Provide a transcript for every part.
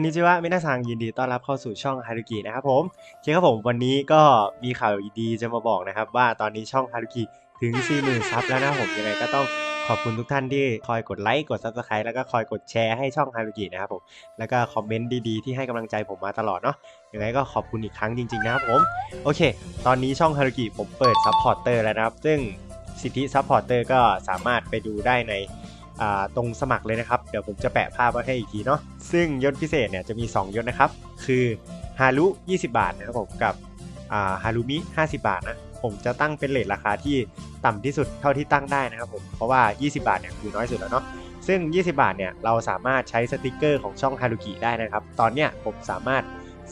คนนี้ชื่อว่ามินาซังยินดีต้อนรับเข้าสู่ช่องฮารุกินะครับผมโอเคครับผมวันนี้ก็มีข่าวดีจะมาบอกนะครับ ว่าตอนนี้ช่องฮารุกิถึง 40,000 ซับแล้วนะผมยังไงก็ต้องขอบคุณทุกท่านที่คอยกดไลค์กดซับสไครต์แล้วก็คอยกดแชร์ให้ช่องฮารุกินะครับผมแล้วก็คอมเมนต์ดีๆที่ให้กำลังใจผมมาตลอดเนาะยังไงก็ขอบคุณอีกครั้งจริงๆนะครับผมโอเค ตอนนี้ช่องฮารุกิผมเปิดซัพพอร์เตอร์แล้วนะครับซึ่งสิทธิซัพพอร์เตอร์ก็สามารถไปดูได้ใน ตรงสมัครเลยนะครับ เดี๋ยวผมจะแปะภาพไว้ให้อีกทีเนาะซึ่งยศพิเศษเนี่ยจะมี 2 ยศนะครับ คือฮารุ20 บาทนะครับผมกับฮารุมิ 50 บาทนะผมจะตั้งเป็นเลทราคาที่ต่ำที่สุดเท่าที่ตั้งได้นะครับผมเพราะว่า 20 บาทเนี่ยคือน้อยสุดแล้วเนาะซึ่ง 20 บาทเนี่ยเราสามารถใช้สติกเกอร์ของช่องฮารุกิได้นะครับ ตอนเนี้ยผมสามารถ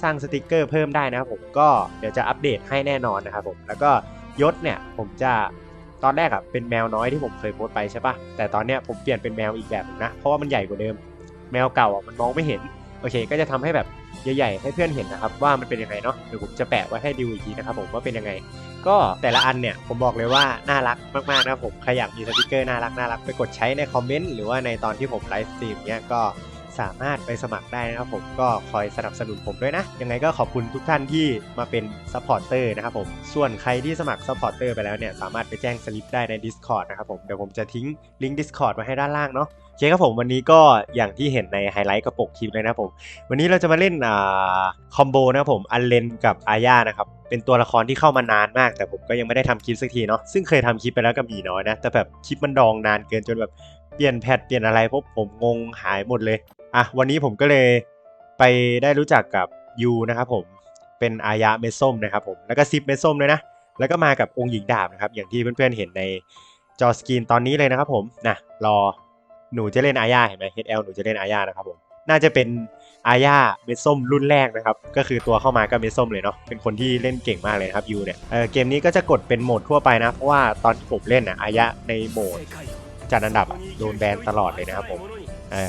สร้างสติกเกอร์เพิ่มได้นะครับผมก็เดี๋ยวจะอัปเดตให้แน่นอนนะครับผมแล้วก็ยศเนี่ยผมจะ ตอนแรกอะเป็นแมวน้อยที่ผมเคยโพสไปใช่ปะแต่ตอนเนี้ยผมเปลี่ยนเป็นแมวอีกแบบหนึ่งนะ เพราะว่ามันใหญ่กว่าเดิม แมวเก่าอะมันมองไม่เห็น โอเค ก็จะทำให้แบบใหญ่ๆให้เพื่อนเห็นนะครับว่ามันเป็นยังไงเนาะ เดี๋ยวผมจะแปะไว้ให้ดูอีกทีนะครับผมว่าเป็นยังไง ก็แต่ละอันเนี่ยผมบอกเลยว่าน่ารักมากๆนะครับผมใครอยากมีสติกเกอร์น่ารักน่ารักไปกดใช้ในคอมเมนต์หรือว่าในตอนที่ผมไลฟ์สตรีมเนี่ยก็ สามารถไปสมัครได้นะครับผมก็คอยสนับสนุนผมด้วยนะ ยังไงก็ขอบคุณทุกท่านที่มาเป็นซัพพอร์เตอร์นะครับผมส่วนใครที่สมัครซัพพอร์เตอร์ไปแล้วเนี่ยสามารถไปแจ้งสลิปได้ใน Discord นะครับผมเดี๋ยวผมจะทิ้งลิงก์ Discord ไว้ให้ด้านล่างเนาะโอเคครับผมวันนี้ก็อย่างที่เห็นในไฮไลท์กระปกคลิปเลยนะครับผม วันนี้เราจะมาเล่นอ่าคอมโบนะครับผมอันเลนกับอาญานะครับเป็นตัวละครที่เข้ามานานมาก แต่ผมก็ยังไม่ได้ทำคลิปสักทีเนาะซึ่งเคยทำคลิปไปแล้วกับหมีน้อยนะ แต่แบบคลิปมันดองนานเกินจนแบบเปลี่ยนแพทเปลี่ยนอะไรพวกผมงงหายหมดเลย อะวันนี้ผมก็เลยไปได้รู้จักกับยูนะครับผมเป็นอายะเมส้มนะครับผมแล้วก็ซิปเมส้มเลยนะแล้วก็มากับองค์หญิงดาบนะครับอย่างที่เพื่อนๆเห็นในจอสกรีนตอนนี้เลยนะครับผมนะรอหนูจะเล่นอาญาเห็นไหม HL หนูจะเล่นอาญานะครับผมน่าจะเป็นอาญาเมดส้มรุ่นแรกนะครับก็คือตัวเข้ามาก็เมดส้มเลยเนาะเป็นคนที่เล่นเก่งมากเลยครับยูเนี่ยเออเกมนี้ก็จะกดเป็นโหมดทั่วไปนะเพราะว่าตอนที่ผมเล่นอะอาญาในโหมดจัดอันดับโดนแบนตลอดเลยนะครับผม ออ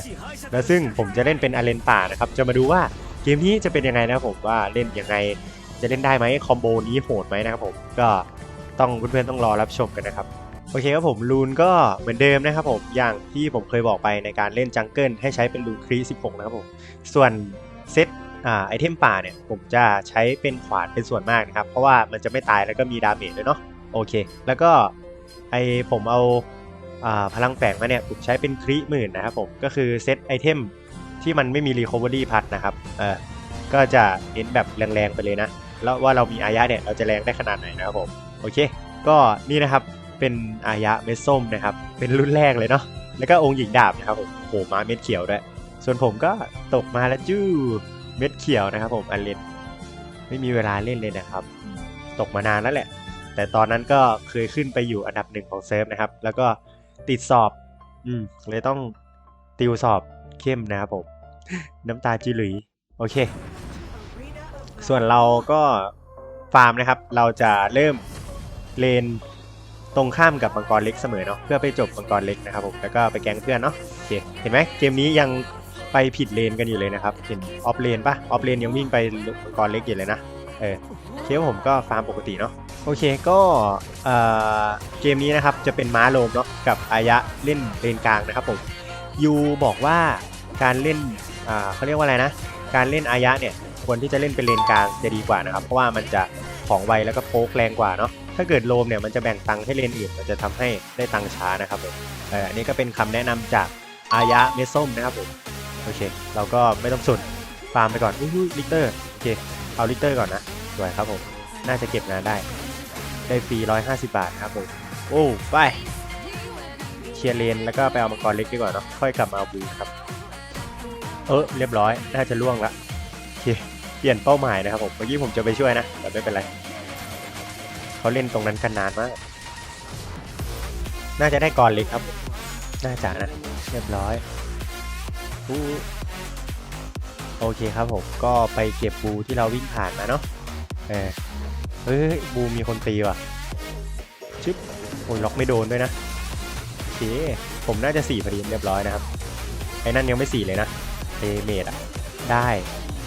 แล้วซึ่งผมจะเล่นเป็นอาเลนป่านะครับ จะมาดูว่าเกมนี้จะเป็นยังไงนะครับผมว่าเล่นยังไงจะเล่นได้ไหมคอมโบนี้โหดไหมนะครับผมก็ต้องเพื่อนๆต้องรอรับชมกันนะครับโอเคครับผมลูนก็เหมือนเดิมนะครับผมอย่างที่ผมเคยบอกไปในการเล่นจังเกิลให้ใช้เป็นลูนครี16 นะครับผมส่วนเซตอ่าไอเทมป่าเนี่ยผมจะใช้เป็นขวานเป็นส่วนมากนะครับ เพราะว่ามันจะไม่ตายแล้วก็มีดาเมจด้วยเนาะโอเค แล้วก็ไอผมเอา พลังแฝงมาเนี่ยผมใช้เป็นครีหมื่นนะครับผมก็คือเซตไอเทมที่มันไม่มีรีคอเวอรี่พัดนะครับเออก็จะเน้นแบบแรงๆไปเลยนะ แล้วว่าเรามีอายะเนี่ยเราจะแรงได้ขนาดไหนนะครับผมโอเค ก็นี่นะครับเป็นอายะเม็ดส้มนะครับเป็นรุ่นแรกเลยเนาะแล้วก็องค์หญิงดาบนะครับผมโหมาเม็ดเขียวด้วย ส่วนผมก็ตกมาแล้วจู้เม็ดเขียวนะครับ ผมอันเลนไม่มีเวลาเล่นเลยนะครับ ตกมานานแล้วแหละ แต่ตอนนั้นก็เคยขึ้นไปอยู่อันดับหนึ่งของเซิร์ฟนะครับ แล้วก็ ติดสอบ อืม เลยต้องติวสอบเข้มนะครับผม น้ำตาจิหลุยโอเค ส่วนเราก็ฟาร์มนะครับ เราจะเริ่มเลนตรงข้ามกับมังกรเล็กเสมอเนาะเพื่อไปจบมังกรเล็กนะครับผมแล้วก็ไปแก๊งเพื่อนเนาะโอเคเห็นไหมเกมนี้ยังไปผิดเลนกันอยู่เลยนะครับเห็นออฟเลนปะออฟเลนยังวิ่งไปมังกรเล็กอยู่เลยนะเออโอเคผมก็ฟาร์มปกติเนาะ โอเคก็เกมนี้นะครับจะเป็นม้าโลมเนาะกับอายะเล่นเลนกลางนะครับผมยูบอกว่าการเล่นเขาเรียกว่าอะไรนะ การเล่นอายะเนี่ยควรที่จะเล่นเป็นเลนกลางจะดีกว่านะครับ เพราะว่ามันจะของไวแล้วก็โป๊กแรงกว่าเนาะถ้าเกิดโลมเนี่ยมันจะแบ่งตังค์ให้เลนอื่นมันจะทำให้ได้ตังค์ช้านะครับผมอออันนี้ก็เป็นคำแนะนำจากอายะเมส้มนะครับผมโอเค เราก็ไม่ต้องสนฟาร์มไปก่อนอุ้ยลิเตอร์โอเคเอาลิเตอร์ก่อนนะสวยครับผมน่าจะเก็บงานได้ ได้ฟรี 150 บาทนะครับผม โอ้ไปเคลียร์เลนแล้วก็ไปเอามังกรเล็กดีกว่าเนาะค่อยกลับมาเอาบูครับ เออเรียบร้อย น่าจะล่วงละโอเคเปลี่ยนเป้าหมายนะครับผมเมื่อกี้ผมจะไปช่วยนะแต่ไม่เป็นไรเขาเล่นตรงนั้นกันนานมาก น่าจะได้ก่อนเล็กครับผมน่าจะนะ เรียบร้อยอู้โอเคครับผมก็ไปเก็บบูที่เราวิ่งผ่านมาเนาะเออ เฮ้ยบูมีคนตีว่ะชึบโอ้ยล็อกไม่โดนด้วยนะโอเคผมน่าจะสี่พอดีเรียบร้อยนะครับไอ้นั่นยังไม่สี่เลยนะเดเมจอะได้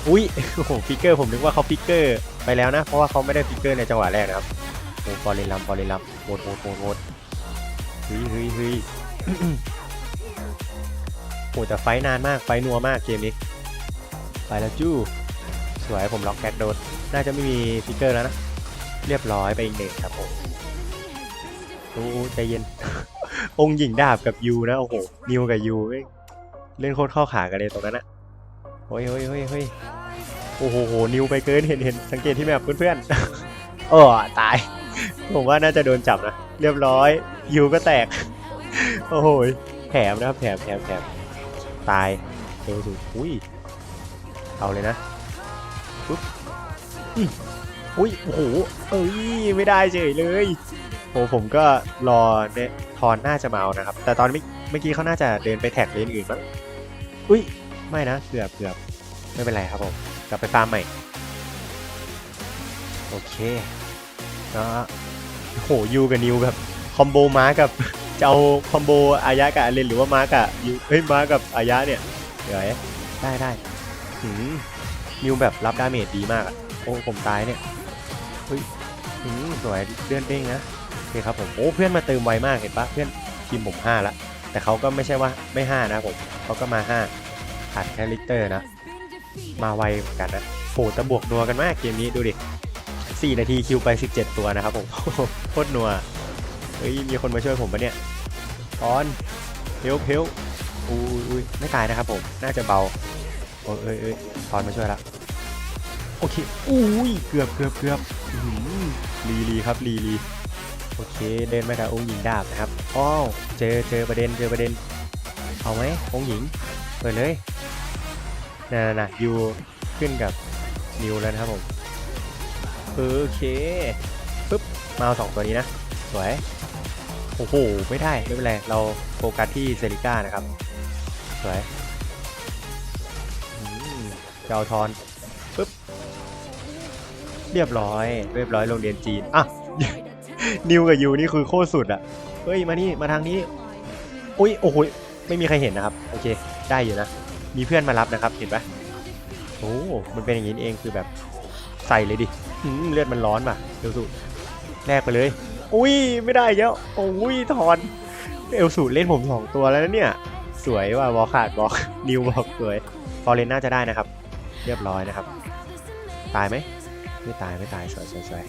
อุ้ยโอ้โหฟิกเกอร์ผมนึกว่าเขาฟิกเกอร์ไปแล้วนะ เพราะว่าเขาไม่ได้ฟิกเกอร์ในจังหวะแรกนะครับโอ้ฟอร์เรนลัมฟอร์เรนลัมโหดโหดโหดโหดเฮ้ยเฮ้ยเฮ้ยโหแต่ไฟท์นานมากไฟท์นัวมากเกมนี้ไฟไปแล้วจู้สวยผมล็อกแก๊กโดนน่าจะไม่มีฟิกเกอร์แล้วนะ เรียบร้อยไปอีกหนึ่งครับผมโอ้ใจเย็น องค์หญิงดาบกับยูนะโอ้โหนิวกับยูเล่นโคตรเข้าขากันเลยตรงนั้นอะเฮ้ยเฮ้ยเฮ้ยเฮ้ยโอ้โหนิวไปเกินเห็นเห็นสังเกตที่แมพเพื่อนๆโอ้ตาย ผมว่าน่าจะโดนจับนะเรียบร้อยยูก็แตก โอ้โหแถมนะครับแถมแถมแถมตายเร็วสุดอุ้ยเอาเลยนะปุ๊บ อุ้ยโอ้โหเอ้ยไม่ได้เฉยเลยโอ้ผมก็รอเนี่ยทอนน่าจะมาเอานะครับ แต่ตอนเมื่อเมื่อกี้เขาน่าจะเดินไปแท็กเลนอื่นมั้งอุ้ยไม่นะเกือบเกือบไม่เป็นไรครับผมกลับไปฟาร์มใหม่โอเคก็โอ้โหยูกับนิวแบบคอมโบม้ากับจะเอาคอมโบอายะกับเลนหรือว่าม้ากับยูเฮ้ยม้ากับอายะเนี่ยเดี๋ยวได้ได้หืมนิวแบบรับดาเมจดีมากอะโอ้ผมตายเนี่ย ฮ้ยหืมสวยเลื่อนเด้งนะโอเคครับผมโอ้เพื่อนมาเติมไวมากเห็นปะเพื่อนทีมผมห้าละแต่เขาก็ไม่ใช่ว่าไม่ห้านะผมเขาก็มาห้าขาดแค่ลิกเตอร์นะ มาไวเหมือนกันนะโหต่บวกนัวกันมากเกมนี้ดูดิ4นาทีคิวไป 17 ตัวนะครับผมโคตรนัวเฮ้ยมีคนมาช่วยผมปะเนี่ยออนเพลเพลอุ้ยอุ้ยไม่ตายนะครับผมน่าจะเบาโอ้ยเอ้ยเอ้ยทอนมาช่วยละ โอเคอุ้ยเกือบเกือบเกือบอื้อหือลีลีครับลีลีโอเคเดินมากับองค์หญิงดาบนะครับอ้าวเจอเจอประเด็นเจอประเด็น เอาไหมองค์หญิงเปิดเลยน่ะน่ะยูขึ้นกับนิวแล้วนะครับผมโอเคปึ๊บมาเอาสองตัวนี้นะสวยโอ้โหไม่ได้ไม่เป็นไรเราโฟกัสที่เซริก้านะครับสวยอืมจะเอาทอนปึ๊บ เรียบร้อย เรียบร้อยโรงเรียนจีน อะ นิวกับยูนี่คือโคตรสุดอะ เฮ้ย มานี่ มาทางนี้ อุ้ย โอ้โหไม่มีใครเห็นนะครับ โอเค ได้อยู่นะ มีเพื่อนมารับนะครับ เห็นปะโอ้ มันเป็นอย่างนี้เอง คือแบบ ใส่เลยดิอืมเลือดมันร้อนป่ะ เอลสูแลกไปเลย อุ้ย ไม่ได้แล้วโอ้ย ถอน เอลสูเล่นผมสองตัวแล้วเนี่ย สวยว่ะบอลขาดบอก นิวบอกสวย ฟอเรนน่าจะได้นะครับ เรียบร้อยนะครับ ตายไหม ไม่ตายไม่ตายสวยสวยสวย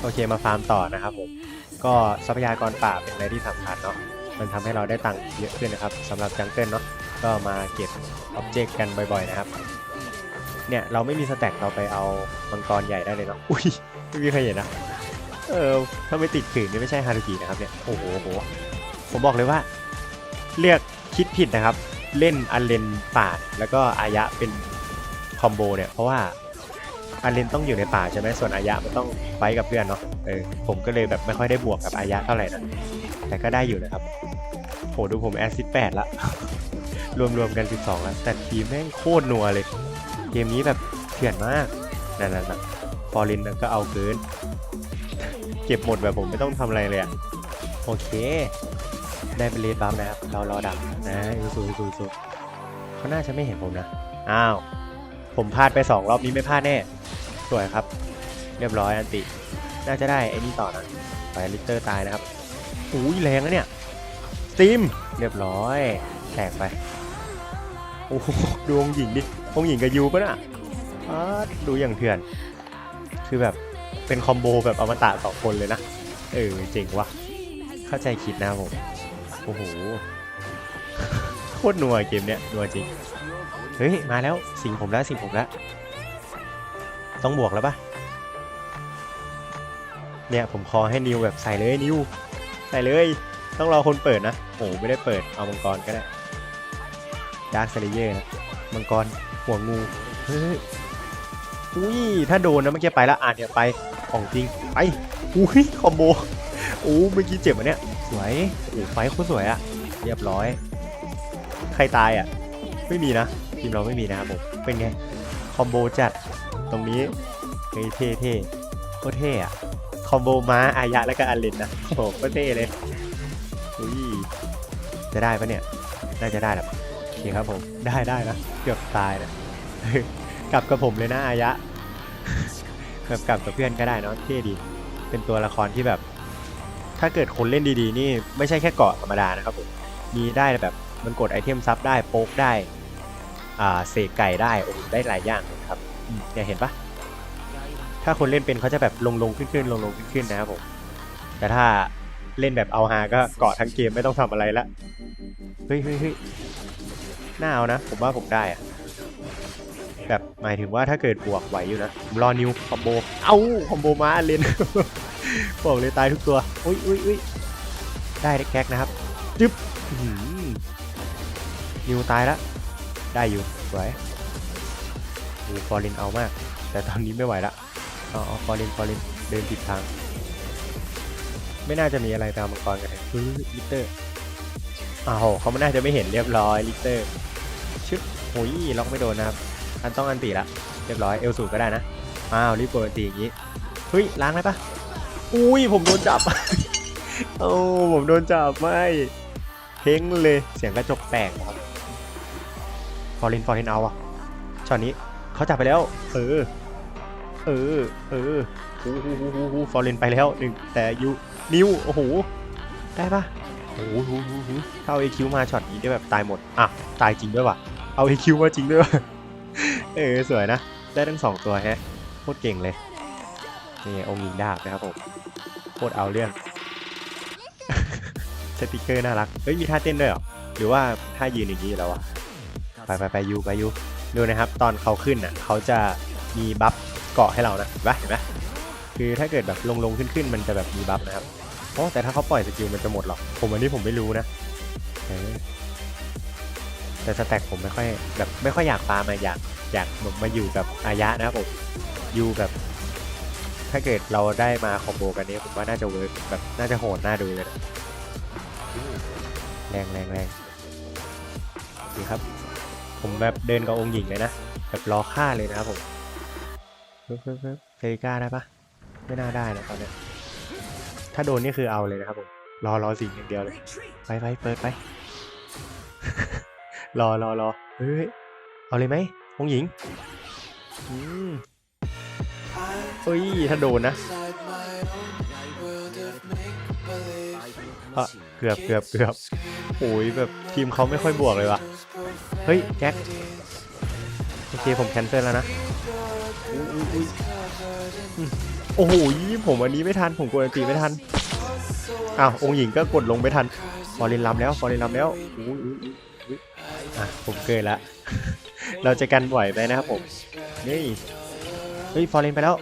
โอเคมาฟาร์มต่อนะครับผมก็ทรัพยากรป่าเป็นอะไรที่สำคัญเนาะมันทำให้เราได้ตังค์เยอะขึ้นนะครับสำหรับจังเกิลเนาะก็มาเก็บอ็อบเจกต์กันบ่อยๆนะครับเนี่ยเราไม่มีสแต็กเราไปเอามังกรใหญ่ได้เลยเนาะอุ้ยไม่มีใครเห็นนะเออถ้าไม่ติดขืนนี่ไม่ใช่ฮารุกินะครับเนี่ยโอ้โหผมบอกเลยว่า เลือกคิดผิดนะครับ เล่นอันเลนป่าแล้วก็อายะเป็นคอมโบเนี่ยเพราะว่า อันเลนต้องอยู่ในป่าใช่ไหมส่วนอายะมันต้องไฟท์กับเพื่อนเนาะเออผมก็เลยแบบไม่ค่อยได้บวกกับอายะเท่าไหร่นะแต่ก็ได้อยู่นะครับโหดูผมแอซิดแปดละ รวมๆกัน 12แล้วแต่ทีมแม่งโคตรนัวเลย เกมนี้แบบเถื่อนมากนั่นน่ะฟอร์ลินก็เอาเกิน เก็บหมดแบบผมไม่ต้องทำอะไรเลยอะโอเค ได้เป็นเลดบัฟนะครับ เรารอดักนะยูซูยูซูยูซูเขาน่าจะไม่เห็นผมนะ อ้าว ผมพลาดไปสองรอบนี้ไม่พลาดแน่ สวยครับ เรียบร้อยอันติ น่าจะได้ไอ้นี่ต่อนะไปลิเตอร์ตายนะครับอุ้ยแรงนะเนี่ยสตีมเรียบร้อยแตกไปโอ้ดูองหญิงดิองหญิงกับยูปะน่ะดูอย่างเถื่อน คือแบบเป็นคอมโบแบบอมตะสองคนเลยนะ เออเจ๋งว่ะ เข้าใจคิดนะผม โอ้โห โคตรนัวเกมเนี้ยนัวจริง เฮ้ย มาแล้วสิงผมแล้วสิงผมแล้ว ต้องบวกแล้วปะเนี่ยผมคอให้นิวแบบใส่เลยนิวใส่เลย ต้องรอคนเปิดนะโอ้ไม่ได้เปิดเอามังกรก็ได้ดาร์คเซเลเยอร์นะมังกรหัวงูเฮ้ยอุ้ยถ้าโดนนะเมื่อกี้ไปแล้วอ่านเนี่ยไปของจริงไปอุ้ยคอมโบโอ้เมื่อกี้เจ็บอะเนี่ยสวยโอ้ไฟโคตรสวยอะเรียบร้อย ใครตายอะไม่มีนะทีมเราไม่มีนะครับผมเป็นไงคอมโบจัด ตรงนี้เฮ้ยเท่เท่โคตรเท่อะคอมโบม้าอายะแล้วก็อันเลนนะโอ้โหโคตรเท่เลยอุ้ยจะได้ปะเนี่ย น่าจะได้แหละโอเคครับผม ได้ได้นะ เกือบตายนะกลับกับผมเลยนะอายะแบบกลับกับเพื่อนก็ได้เนาะเท่ดี เป็นตัวละครที่แบบ ถ้าเกิดคนเล่นดีๆ นี่ไม่ใช่แค่เกาะธรรมดานะครับผม มีได้แบบมันกดไอเทมซับได้โป๊กได้ อ่าเสกไก่ได้ โอ้โหได้หลายอย่างเลยครับ เนี่ยเห็นปะถ้าคนเล่นเป็นเขาจะแบบลงลงขึ้นขึ้นลงลงขึ้นขึ้นนะครับผม แต่ถ้าเล่นแบบเอาฮาก็เกาะทั้งเกมไม่ต้องทำอะไรละ เฮ้ยเฮ้ยเฮ้ยน่าเอานะ ผมว่าผมได้อะแบบหมายถึงว่าถ้าเกิดบวกไหวอยู่นะผมรอนิวคอมโบ เอ้าคอมโบมาเลนบอกเลยตายทุกตัว อุ้ยอุ้ยอุ้ยได้แก๊กนะครับ จึ๊บนิวตายแล้ว ได้อยู่ สวย โอ้ฟอร์ลินเอามาก แต่ตอนนี้ไม่ไหวละเอ๋อฟอร์ลินฟอร์ลินเดินผิดทาง ไม่น่าจะมีอะไรตามมังกรกันเลยอุ้ยลิเตอร์อ้าวเขาไม่น่าจะไม่เห็นเรียบร้อยลิเตอร์ชึบโอ้ยล็อกไม่โดนนะครับอันต้องอันตีละเรียบร้อยเอลสูก็ได้นะอ้าวรีบกดอันตีอย่างนี้เฮ้ยล้างได้ปะอุ้ยผมโดนจับโอ้ผมโดนจับไม่เพ้งเลยเสียงกระจกแตกครับฟอร์ลินฟอร์ลินเอาอะช็อตนี้ เขาจับไปแล้ว เออ เออ เออฮู้ฮู้ฮู้ฮู้ฮู้ฟอร์เรนไปแล้วหนึ่งแต่ยูนิว โอ้โห ได้ปะโอ้โหฮู้ฮู้ฮู้ถ้าเอาไอคิวมาช็อตนี้ได้แบบตายหมด อะ ตายจริงด้วยว่ะ เอาไอคิวมาจริงด้วยว่ะ เออ สวยนะ ได้ทั้งสองตัวแฮะ โคตรเก่งเลย นี่องค์หญิงดาบนะครับผม โคตรเอาเรื่องสติกเกอร์น่ารัก เฮ้ย มีท่าเต้นด้วยเหรอ หรือว่าท่ายืนอย่างนี้อยู่แล้ววะไปไปไปยูไปยู ดูนะครับตอนเขาขึ้นอะเขาจะมีบัฟเกาะให้เรานะเห็นปะเห็นปะคือถ้าเกิดแบบลงลงขึ้นขึ้นมันจะแบบมีบัฟนะครับโอ้แต่ถ้าเขาปล่อยสกิลมันจะหมดหรอผมอันนี้ผมไม่รู้นะแต่สแต็กผมไม่ค่อยแบบไม่ค่อยอยากฟาร์มมาอยากอยากมาอยู่กับอายะนะครับผมอยู่แบบ ถ้าเกิดเราได้มาคอมโบกันนี้ผมว่าน่าจะเวิร์กแบบน่าจะโหดน่าดูเลยนะแรงแรงแรงดีครับ ผมแบบเดินกับองค์หญิงเลยนะแบบรอฆ่าเลยนะครับผมเพิ่มเพิ่มเพิ่มเฟริก้าได้ปะไม่น่าได้นะตอนเนี้ยถ้าโดนนี่คือเอาเลยนะครับผมรอรอสิ่งอย่างเดียวเลย ไปไปเปิดไป รอรอรอเฮ้ยเอาเลยไหมองหญิงอืมเฮ้ยถ้าโดนนะอะเกือบเกือบเกือบโอ้ยแบบทีมเขาไม่ค่อยบวกเลยว่ะ เฮ้ย แจ็คโอเคผมแคนเซิลแล้วนะโอ้โหผมอันนี้ไม่ทัน ผมกดอันตีไม่ทัน อ้าว องค์หญิงก็กดลงไม่ทันฟอร์เรนลำแล้วฟอร์เรนลำแล้วโอ้ยอะผมเกินละ เราจะกันไหวไหมนะครับผม นี่ เฮ้ยฟอร์เรนไปแล้ว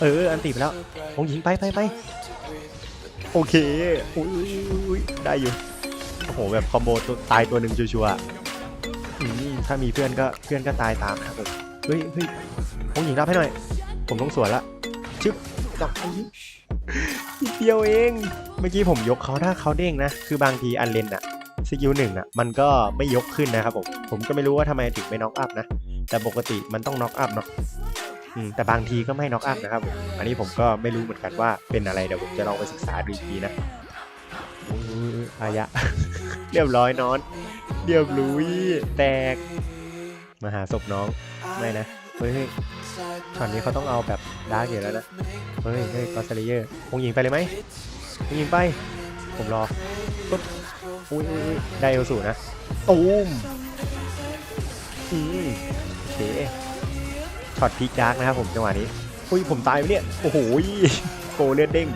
เออ อันตีไปแล้ว องค์หญิงไปไปไปโอเคอุ๊ยอุ๊ยได้อยู่ โอ้โห แบบคอมโบตายตัวหนึ่งชัวร์ๆ ถ้ามีเพื่อนก็เพื่อนก็ตายตามนะครับผมเฮ้ยเฮ้ยผมหญิงรับให้หน่อย ผมต้องสวนละชึบดอกนี้นิดเดียวเอง เมื่อกี้ผมยกเขาถ้าเขาเด้งนะ คือบางทีอันเลนอะสกิลหนึ่งอะมันก็ไม่ยกขึ้นนะครับผม ผมก็ไม่รู้ว่าทำไมถึงไม่น็อกอัพนะ แต่ปกติมันต้องน็อกอัพเนาะแต่บางทีก็ไม่น็อกอัพนะครับผม อันนี้ผมก็ไม่รู้เหมือนกันว่าเป็นอะไรเดี๋ยวผมจะลองไปศึกษาดูอีกทีนะอุ๊ยอายะ เรียบร้อยนอน เรียบร้ยแตก มาหาศพน้อง ไม่นะ เฮ้ยช็อตนี้เขาต้องเอาแบบดาร์กอยู่แล้วนะ เฮ้ยเฮ้ยกอสเลเยอร์คงยิงไปเลยไหมคงยิงไป ผมรอปุ๊บอุ้ยได้เอลสูนะตูมอืมโอเคช็อตพีคดาร์กนะครับผมจังหวะนี้อุ้ยผมตายไปเนี่ย โอ้โหโกเลือดเด้ง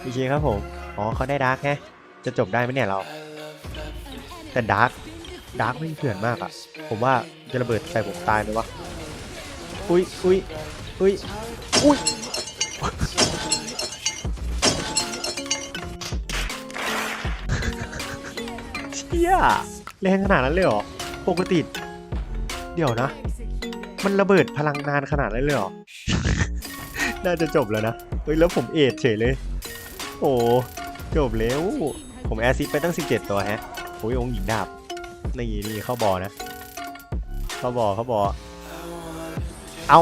โอเคครับผม อ๋อเขาได้ดาร์กแฮะจะจบได้ไหมเนี่ยเรา แต่ดาร์ก ดาร์กไม่เถื่อนมากอะผมว่าจะระเบิดใส่ผมตายไหมวะ อุ้ยอุ้ยอุ้ยอุ้ยเชี่ยแรงขนาดนั้นเลยเหรอ ปกติ เดี๋ยวนะ มันระเบิดพลังงานขนาดนั้นเลยเหรอ น่าจะจบแล้วนะ เฮ้ย แล้วผมเอดเฉยเลย โอ้ จบแล้ว ผมแอซิดไปตั้ง 17 ตัวแฮะ โอ้ยองค์หญิงดาบ นี่นี่เข้าบ่อนะ เข้าบ่อเข้าบ่อเอา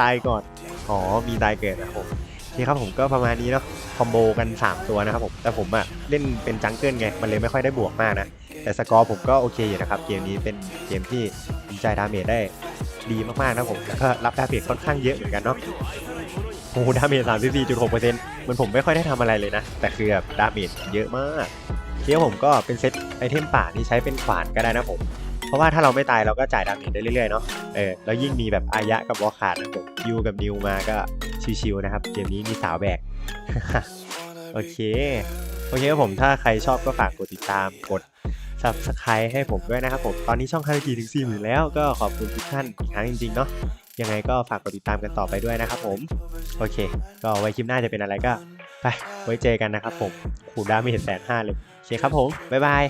ตายก่อน อ๋อ มีตายเกิดนะผมโอเครับผมก็ประมาณนี้เนาะ คอมโบกัน 3 ตัวนะครับผม แต่ผมอะเล่นเป็นจังเกิลไง มันเลยไม่ค่อยได้บวกมากนะ แต่สกอร์ผมก็โอเคอยู่นะครับ เกมนี้เป็นเกมที่ผมจ่ายดาเมจได้ดีมากๆนะผมแล้วก็รับดาเมจค่อนข้างเยอะเหมือนกันเนาะโอ้ดาเมจ34.6%มันผมไม่ค่อยได้ทำอะไรเลยนะ แต่คือแบบดาเมจเยอะมาก เทียผมก็เป็นเซตไอเทมป่านี่ใช้เป็นขวานก็ได้นะผม เพราะว่าถ้าเราไม่ตายเราก็จ่ายดาเมจได้เรื่อยๆเนาะ เออ แล้วยิ่งมีแบบอายะกับวอลขาดนะผมยูกับนิวมาก็ชิวๆนะครับ เกมนี้มีสาวแบก โอเค โอเคครับผม ถ้าใครชอบก็ฝากกดติดตาม กด subscribe ให้ผมด้วยนะครับผม ตอนนี้ช่องคารากีถึง4 0,000แล้วก็ขอบคุณทุกท่านอีกครั้งจริงๆเนาะ ยังไงก็ฝากกดติดตามกันต่อไปด้วยนะครับผม โอเค ก็ไว้คลิปหน้าจะเป็นอะไรก็ไปไว้เจอกันนะครับผมคูด้าไม่เห็นแสนห้าเลย เคครับผม บ๊ายบาย